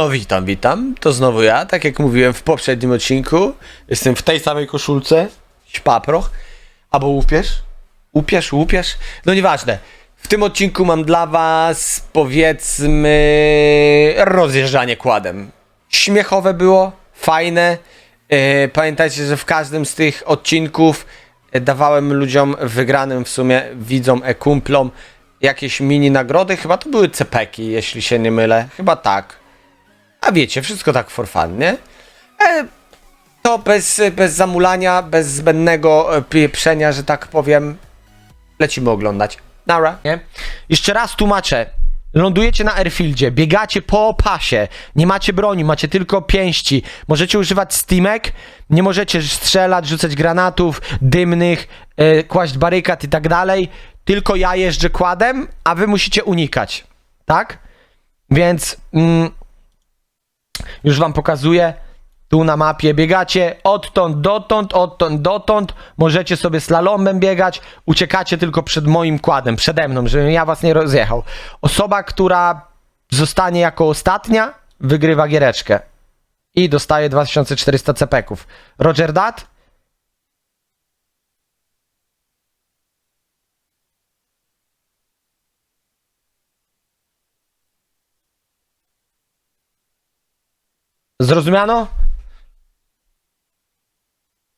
No witam, witam. To znowu ja, tak jak mówiłem w poprzednim odcinku. Jestem w tej samej koszulce. Śpaproch. Albo łupież. Łupież, łupież. No nieważne. W tym odcinku mam dla was, powiedzmy, rozjeżdżanie kładem. Śmiechowe było, fajne. E, Pamiętajcie, że w każdym z tych odcinków e, dawałem ludziom wygranym w sumie, widzom, e-kumplom jakieś mini nagrody. Chyba to były cepeki, jeśli się nie mylę. Chyba tak. A wiecie, wszystko tak for fun, nie? E, to bez, bez zamulania, bez zbędnego e, pieprzenia, że tak powiem. Lecimy oglądać. Nara, nie? Jeszcze raz tłumaczę. Lądujecie na airfieldzie, biegacie po pasie, nie macie broni, macie tylko pięści. Możecie używać steamek, nie możecie strzelać, rzucać granatów, dymnych, e, kłaść barykad i tak dalej. Tylko ja jeżdżę kładem, a wy musicie unikać. Tak? Więc mm, już wam pokazuję. Tu na mapie biegacie odtąd dotąd, odtąd dotąd. Możecie sobie slalomem biegać. Uciekacie tylko przed moim kładem, przede mną, żebym ja was nie rozjechał. Osoba, która zostanie jako ostatnia, wygrywa giereczkę. I dostaje 2400 cepeków. Roger Dat? Zrozumiano?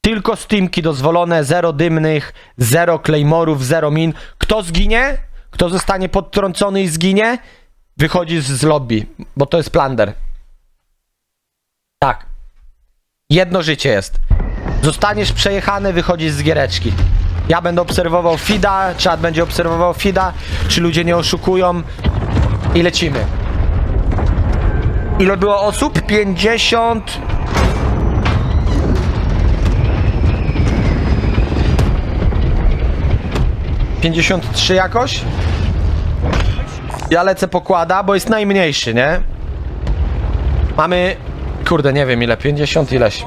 Tylko steamki dozwolone, zero dymnych, zero claymorów, zero min. Kto zginie? Kto zostanie podtrącony i zginie? Wychodzi z, lobby, bo to jest plunder. Tak. Jedno życie jest. Zostaniesz przejechany, wychodzisz z giereczki. Ja będę obserwował FIDA, czat będzie obserwował FIDA, czy ludzie nie oszukują i lecimy. Ile było osób? 50. Pięćdziesiąt trzy jakoś? Ja lecę pokłada, bo jest najmniejszy, nie? Mamy... Kurde, nie wiem ile, 50 ileś.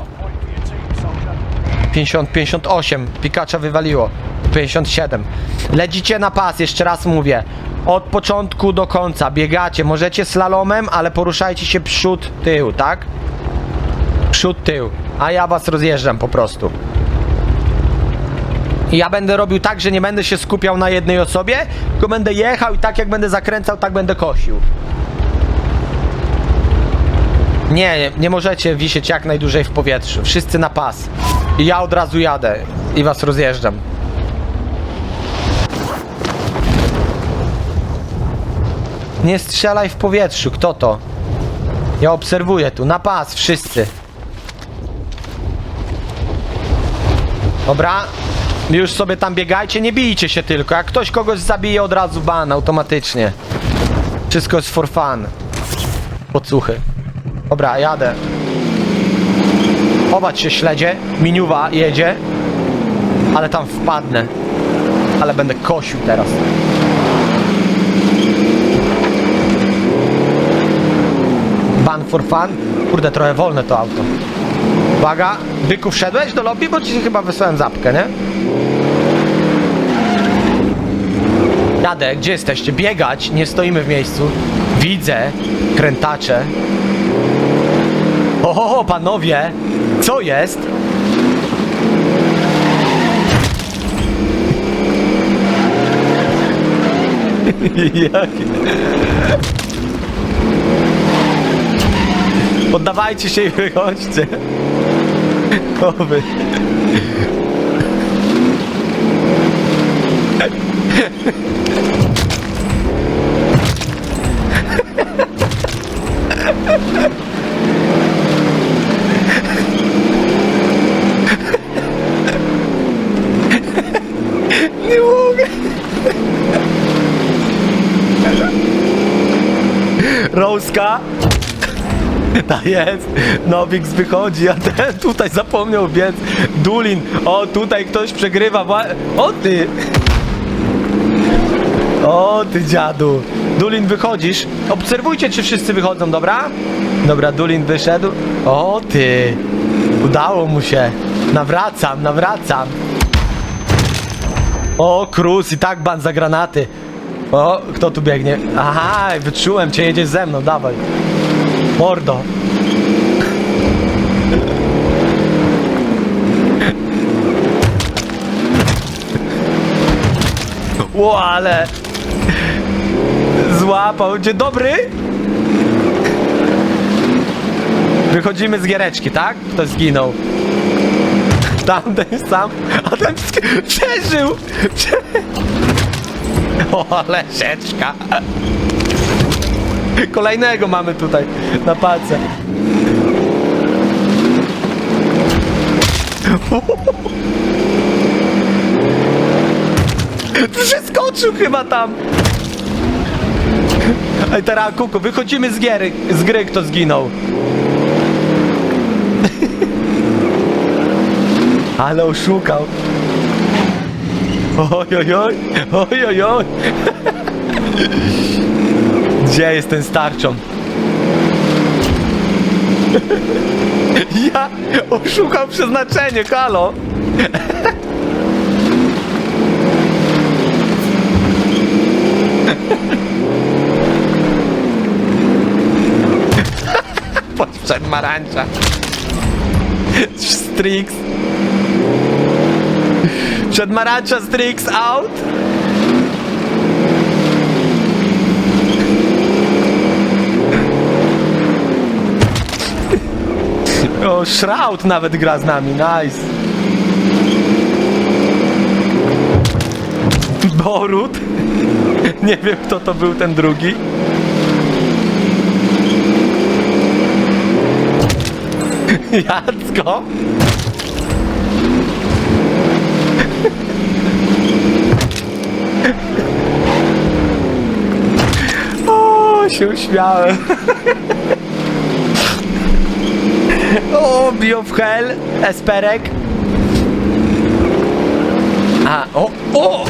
50, 58. Pikacza wywaliło. 57. Lecicie na pas, jeszcze raz mówię. Od początku do końca biegacie. Możecie slalomem, ale poruszajcie się przód, tył, tak? Przód, tył. A ja was rozjeżdżam po prostu. Ja będę robił tak, że nie będę się skupiał na jednej osobie, tylko będę jechał i tak jak będę zakręcał, tak będę kosił. Nie, nie, nie możecie wisieć jak najdłużej w powietrzu. Wszyscy na pas. I ja od razu jadę i was rozjeżdżam. Nie strzelaj w powietrzu, kto to? Ja obserwuję tu, na pas, wszyscy. Dobra, już sobie tam biegajcie, nie bijcie się tylko. Jak ktoś kogoś zabije, od razu ban automatycznie. Wszystko jest for fun. Pocuchy. Dobra, jadę. Chować się śledzie. Miniuwa jedzie. Ale tam wpadnę. Ale będę kosił teraz. Ban for fun. Kurde, trochę wolne to auto. Uwaga, Byku, wszedłeś do lobby, bo ci chyba wysłałem zapkę, nie? Jadę, gdzie jesteście? Biegać, nie stoimy w miejscu. Widzę, krętacze. O, panowie, co jest? Jakie? Poddawajcie się i wychodźcie. Oby. Nie mogę. Roska. Ta jest. Nowix wychodzi, a ten tutaj zapomniał biec. Dulin. O, tutaj ktoś przegrywa. Wa- O ty. O ty dziadu. Dulin wychodzisz. Obserwujcie, czy wszyscy wychodzą, dobra? Dobra, Dulin wyszedł. O ty. Udało mu się. Nawracam, nawracam. O, Cruz i tak ban za granaty. O, kto tu biegnie? Aha, wyczułem cię, jedziesz ze mną, dawaj. Mordo. Ło, ale... Złapał. Dzień dobry. Wychodzimy z giereczki, tak? Ktoś zginął. Tamten sam, a ten przeżył! Prze... O. Kolejnego mamy tutaj na palce. Przeskoczył chyba tam. Ej, teraz kuku, wychodzimy z gry, z gry kto zginął. Ale oszukał. Oj, oj, oj, oj, oj, oj. Gdzie jest ten starczą? Ja oszukał przeznaczenie, halo. Podszedł marańcza. Strix. Przed Marancia Strix out. Shroud nawet gra z nami, nice. Borut. Nie wiem kto to był ten drugi. Jacko. O, się uśmiałem. O, Bio w Hell, Esperek. A, o, o!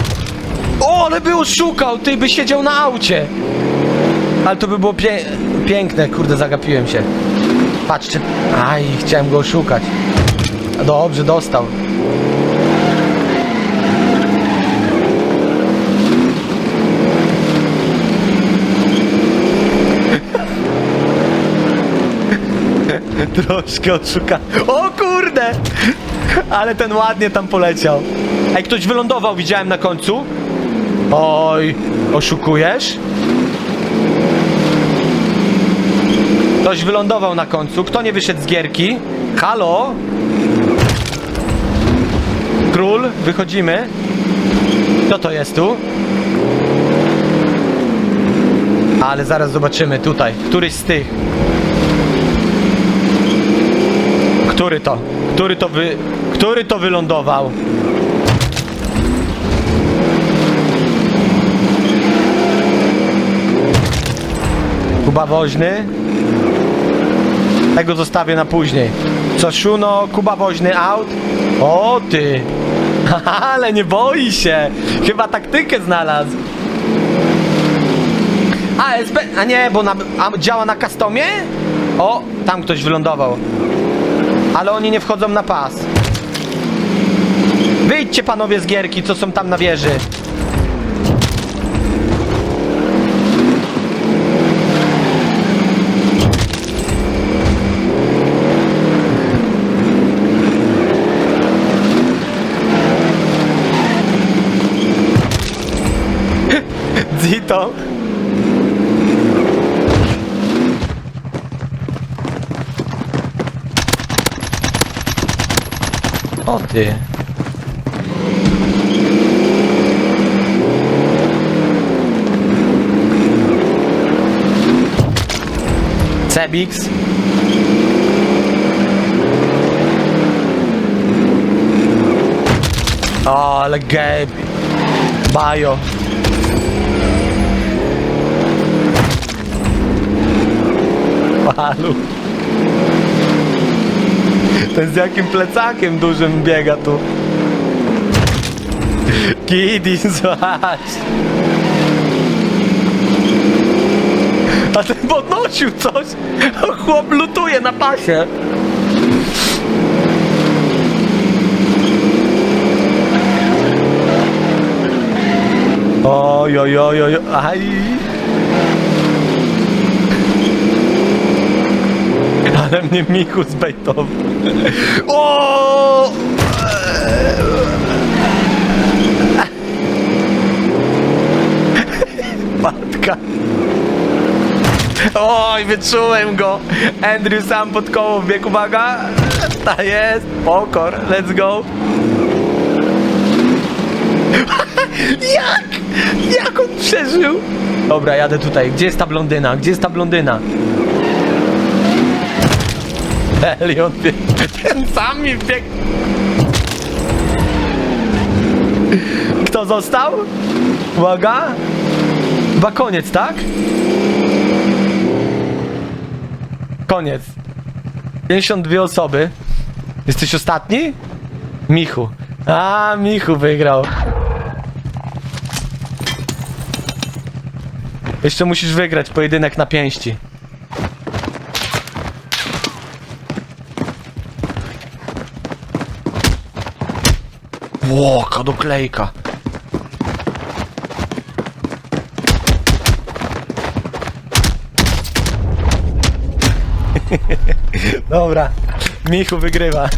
O, ale by oszukał, ty by siedział na aucie. Ale to by było pie piękne, kurde, zagapiłem się. Patrzcie, aj, chciałem go oszukać. Dobrze, dostał. Troszkę oszuka. O kurde! Ale ten ładnie tam poleciał. Ej, ktoś wylądował, widziałem na końcu. Oj, oszukujesz? Ktoś wylądował na końcu. Kto nie wyszedł z gierki? Halo? Król, wychodzimy. Kto to jest tu? Ale zaraz zobaczymy tutaj. Któryś z tych. Który to? Który to wy... Który to wylądował? Kuba Woźny. Tego zostawię na później. Co Szuno, Kuba Woźny out. O ty! Ale nie boi się! Chyba taktykę znalazł. A, SB... A nie, bo na... A działa na customie? O, tam ktoś wylądował. Ale oni nie wchodzą na pas. Wyjdźcie panowie z gierki, co są tam na wieży. Zito. O ty. Cebix. O, ale Gabe. Bajo. Palu. Ten z jakim plecakiem dużym biega tu. Kidi, zobacz. A ten podnosił coś. Chłop lutuje na pasie. Oj, oj, oj, oj, aj. Ale mnie Michu zbejtował. O! Matka. Oj, wyczułem go. Andrew sam pod koło wbiegł, uwaga. Ta jest. Pokor, let's go. Jak? Jak on przeżył? Dobra, jadę tutaj. Gdzie jest ta blondyna? Gdzie jest ta blondyna? Elion, ten sam mi wbiegł. Kto został? Uwaga. Chyba koniec, tak? Koniec. 52 osoby. Jesteś ostatni? Michu. A, Michu wygrał. Jeszcze musisz wygrać pojedynek na pięści. Łoka doklejka. Dobra, Michu wygrywa.